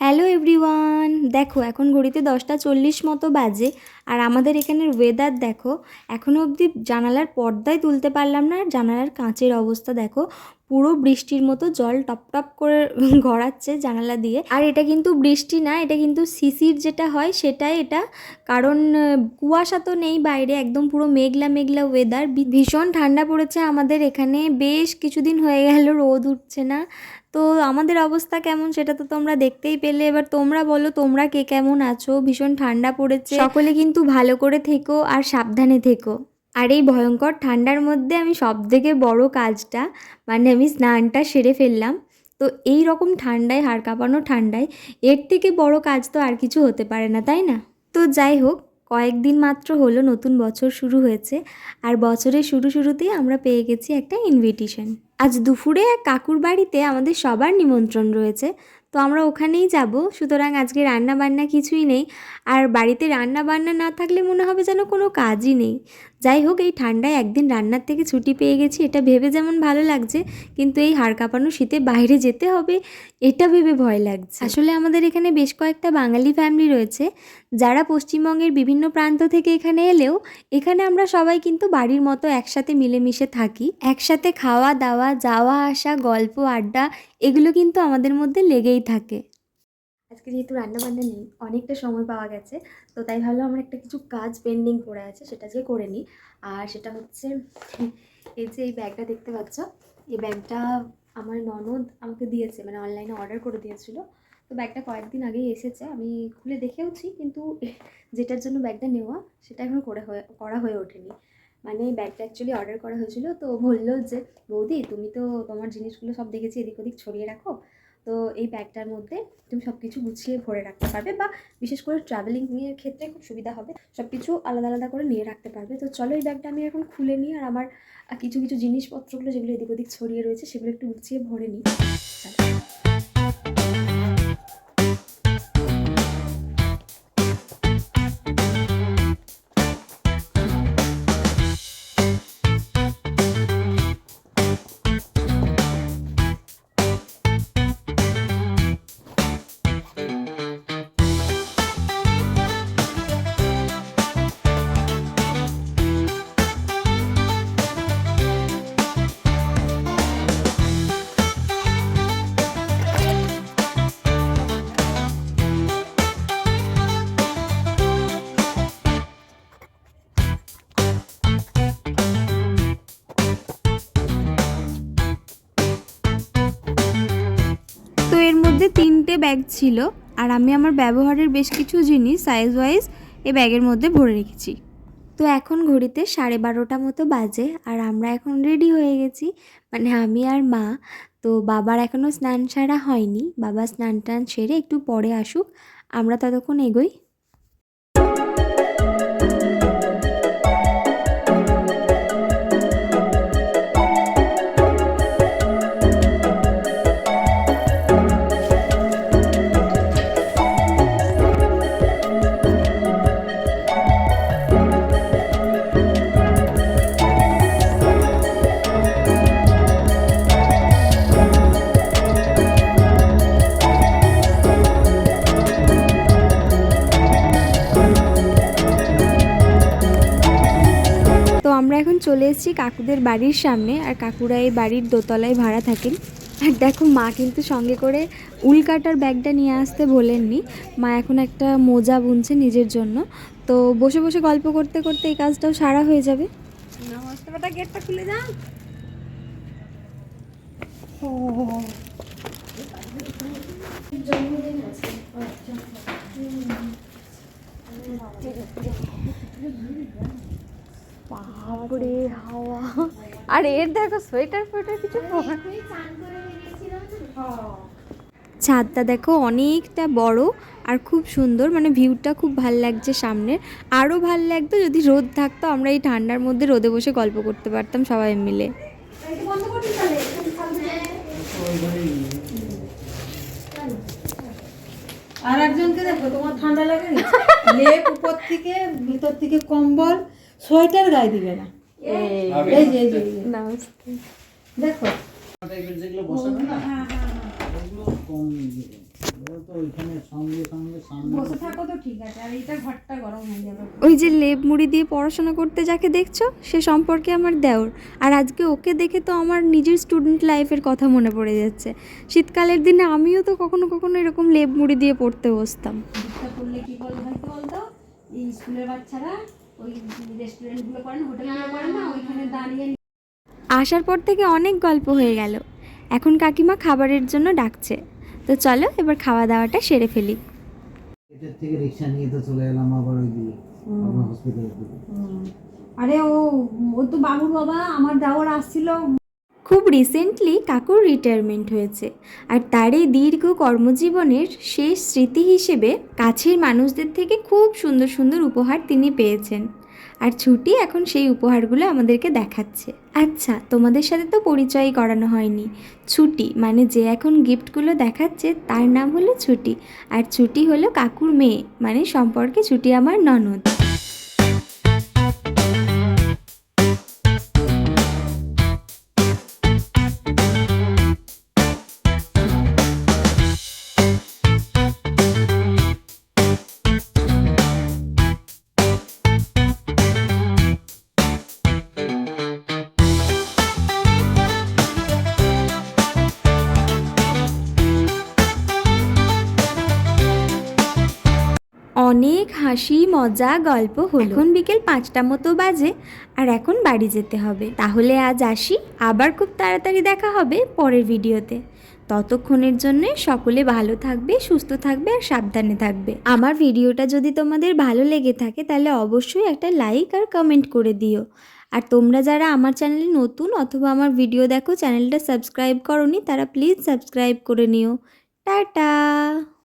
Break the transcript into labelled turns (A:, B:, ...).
A: Hello everyone দেখো, এখন ঘড়িতে দশটা চল্লিশ মতো বাজে আর আমাদের এখানের ওয়েদার দেখো এখনও অবধি জানালার পর্দায় তুলতে পারলাম না আর জানালার কাঁচের অবস্থা দেখো, পুরো বৃষ্টির মতো জল টপ টপ করে গড়াচ্ছে জানালা দিয়ে। আর এটা কিন্তু বৃষ্টি না, এটা কিন্তু সিসির যেটা হয় সেটাই এটা, কারণ কুয়াশা তো নেই বাইরে, একদম পুরো মেঘলা মেঘলা ওয়েদার ভীষণ ঠান্ডা পড়েছে আমাদের এখানে, বেশ কিছুদিন হয়ে গেল রোদ উঠছে না, তো আমাদের অবস্থা কেমন সেটা তো তোমরা দেখতেই পেলে, এবার তোমরা বলো, তোমরা কে কেমন আছো? ভীষণ ঠান্ডা পড়েছে। সকলে কিন্তু ভালো করে থেকো আর সাবধানে থেকো। আর এই ভয়ঙ্কর ঠান্ডার মধ্যে আমি সব থেকে বড় কাজটা মানে আমি স্নানটা সেরে ফেললাম। তো এই রকম ঠান্ডায়, হাড় কাঁপানো ঠান্ডায়, এর থেকে বড় কাজ তো আর কিছু হতে পারে না, তাই না? তো যাই হোক, কয়েকদিন মাত্র হলো, নতুন বছর শুরু হয়েছে। আর বছরের শুরু শুরুতেই আমরা পেয়ে গেছি একটা ইনভিটেশন আজ দুপুরে এক কাকুর বাড়িতে আমাদের সবার নিমন্ত্রণ রয়েছে। তো আমরা ওখানেই যাব। সুতরাং আজকে রান্না বান্না কিছুই নেই। আর বাড়িতে রান্না বান্না না থাকলে মনে হবে যেন কোনো কাজই নেই। যাই হোক, এই ঠান্ডায় একদিন রান্নার থেকে ছুটি পেয়ে গেছি, এটা ভেবে যেমন ভালো লাগছে, কিন্তু এই হাড় কাঁপানো শীতে বাইরে যেতে হবে, এটা ভেবে ভয় লাগছে। আসলে আমাদের এখানে বেশ কয়েকটা বাঙালি ফ্যামিলি রয়েছে যারা পশ্চিমবঙ্গের বিভিন্ন প্রান্ত থেকে এখানে এলেও, এখানে আমরা সবাই কিন্তু বাড়ির মতো একসাথে মিলেমিশে থাকি। একসাথে খাওয়া, দাওয়া, যাওয়া, আসা, গল্প, আড্ডা, এগুলো কিন্তু আমাদের মধ্যে লেগেই থাকে। আজকে যেহেতু রান্না বান্না নেই, অনেকটা সময় পাওয়া গেছে, তো তাই ভাবলাম আমার একটা কিছু কাজ পেন্ডিং পড়ে আছে, সেটা আজকে করে নিই। আর সেটা হচ্ছে, এই যে এই ব্যাগটা দেখতে পাচ্ছ, এই ব্যাগটা আমার ননদ আমাকে দিয়েছে মানে অনলাইনে অর্ডার করে দিয়েছিল। তো ব্যাগটা কয়েকদিন আগেই এসেছে, আমি খুলে দেখেওছি কিন্তু যেটার জন্য ব্যাগটা নেওয়া সেটা এখনও করে হয়ে, করা হয়ে ওঠেনি। মানে ব্যাগটা অ্যাকচুয়ালি অর্ডার করা হয়েছিল, তো বলল যে, বৌদি, তুমি তো তোমার জিনিসগুলো সব দেখেছি, এদিক ওদিক ছড়িয়ে রাখো। তো এই ব্যাগটার মধ্যে তুমি সব কিছু গুছিয়ে ভরে রাখতে পারবে বা বিশেষ করে ট্রাভেলিং এর ক্ষেত্রে খুব সুবিধা হবে সব কিছু আলাদা আলাদা করে নিয়ে রাখতে পারবে। তো চলো এই ব্যাগটা আমি এখন খুলে নিই আর আমার কিছু কিছু জিনিসপত্রগুলো যেগুলো এদিক ওদিক ছড়িয়ে রয়েছে সেগুলো একটু গুছিয়ে ভরে নিই। ব্যাগ ছিল আর আমি আমার ব্যবহারের বেশ কিছু জিনিস সাইজ ওয়াইজ এই ব্যাগের মধ্যে ভরে রেখেছি। তো এখন ঘড়িতে সাড়ে বারোটা মতো বাজে আর আমরা এখন রেডি হয়ে গেছি। মানে আমি আর মা, তো বাবার এখনও স্নান সারা হয়নি। বাবা স্নান টান সেরে একটু পরে আসুক। আমরা ততক্ষণ এগোই। চলে এসেছি কাকুদের বাড়ির সামনে আর কাকুরা এই বাড়ির দোতলায় ভাড়া থাকেন। আর দেখো মা কিন্তু সঙ্গে করে উল কাটার ব্যাগটা নিয়ে আসতে বলেননি মা এখন একটা মোজা বুনছে নিজের জন্য। তো বসে বসে গল্প করতে করতে এই কাজটাও সারা হয়ে যাবে।
B: গেটটা খুলে যান।
A: বাপরে, হাওয়া। আর, এর দেখো, সোয়েটার ফোয়েটার কিছু ছাদটা দেখো অনেকটা বড় আর খুব সুন্দর মানে ভিউটা খুব ভালো লাগছে সামনের। আরও ভালো লাগতো যদি রোদ থাকতো, আমরা এই ঠান্ডার মধ্যে রোদে বসে গল্প করতে পারতাম সবাই মিলে।
B: আর একজনকে দেখো তোমার ঠান্ডা লাগে না? লেপ উপর থেকে ভিতর থেকে কম্বল সোয়েটার গায়ে দিবে না। এই। যে এই দেখো।
C: টাইপের যেগুলো বসানো না ওগুলো কম
B: বসে থাকো তো ঠিক আছে আর এইটা ঘরটা গরম যাবে।
A: ওই যে লেপ মুড়ি দিয়ে পড়াশোনা করতে যাকে দেখছ সে সম্পর্কে আমার দেওর। আর আজকে ওকে দেখে তো আমার নিজের স্টুডেন্ট লাইফের কথা মনে পড়ে যাচ্ছে। শীতকালের দিনে আমিও তো কখনো কখনো এরকম লেপ মুড়ি দিয়ে পড়তে বসতাম।
B: করলে কি বলতো হয়তো বলতো? এই স্কুলের বাচ্চারা ওই রেস্টুরেন্টগুলো করে হোটেলগুলো করে না ওইখানে দাঁড়িয়ে
A: আসার পর থেকে অনেক গল্প হয়ে গেল। এখন কাকিমা খাবারের জন্য ডাকছে। তো চলো এবার খাওয়া দাওয়াটা সেরে ফেলি।
C: এটার থেকে রিক্সা নিয়ে তো চলে এলাম আবার ওই দিকে হসপিটালের দিকে।
B: আরে ও ও তো বাবুর বাবা আমার দাওয়ার আসছিল।
A: খুব রিসেন্টলি কাকুর রিটায়ারমেন্ট হয়েছে আর তার এই দীর্ঘ কর্মজীবনের শেষ স্মৃতি হিসেবে কাছের মানুষদের থেকে খুব সুন্দর সুন্দর উপহার তিনি পেয়েছেন। আর ছুটি এখন সেই উপহারগুলো আমাদেরকে দেখাচ্ছে। আচ্ছা তোমাদের সাথে তো পরিচয় করানো হয়নি। ছুটি মানে যে এখন গিফটগুলো দেখাচ্ছে তার নাম হলো ছুটি। আর ছুটি হলো কাকুর মেয়ে মানে সম্পর্কে ছুটি আমার ননদ। হাসি, মজা, গল্প হলো। এখন বিকেল পাঁচটা মতো বাজে আর এখন বাড়ি যেতে হবে। তাহলে আজ আসি। আবার খুব তাড়াতাড়ি দেখা হবে পরের ভিডিওতে। ততক্ষণের জন্য সকলে ভালো থাকবে, সুস্থ থাকবে আর সাবধানে থাকবে। আমার ভিডিওটা যদি তোমাদের ভালো লেগে থাকে তাহলে অবশ্যই একটা লাইক আর কমেন্ট করে দিও। আর তোমরা যারা আমার চ্যানেলে নতুন অথবা আমার ভিডিও দেখো, চ্যানেলটা সাবস্ক্রাইব করনি তারা প্লিজ সাবস্ক্রাইব করে নিও। টাটা!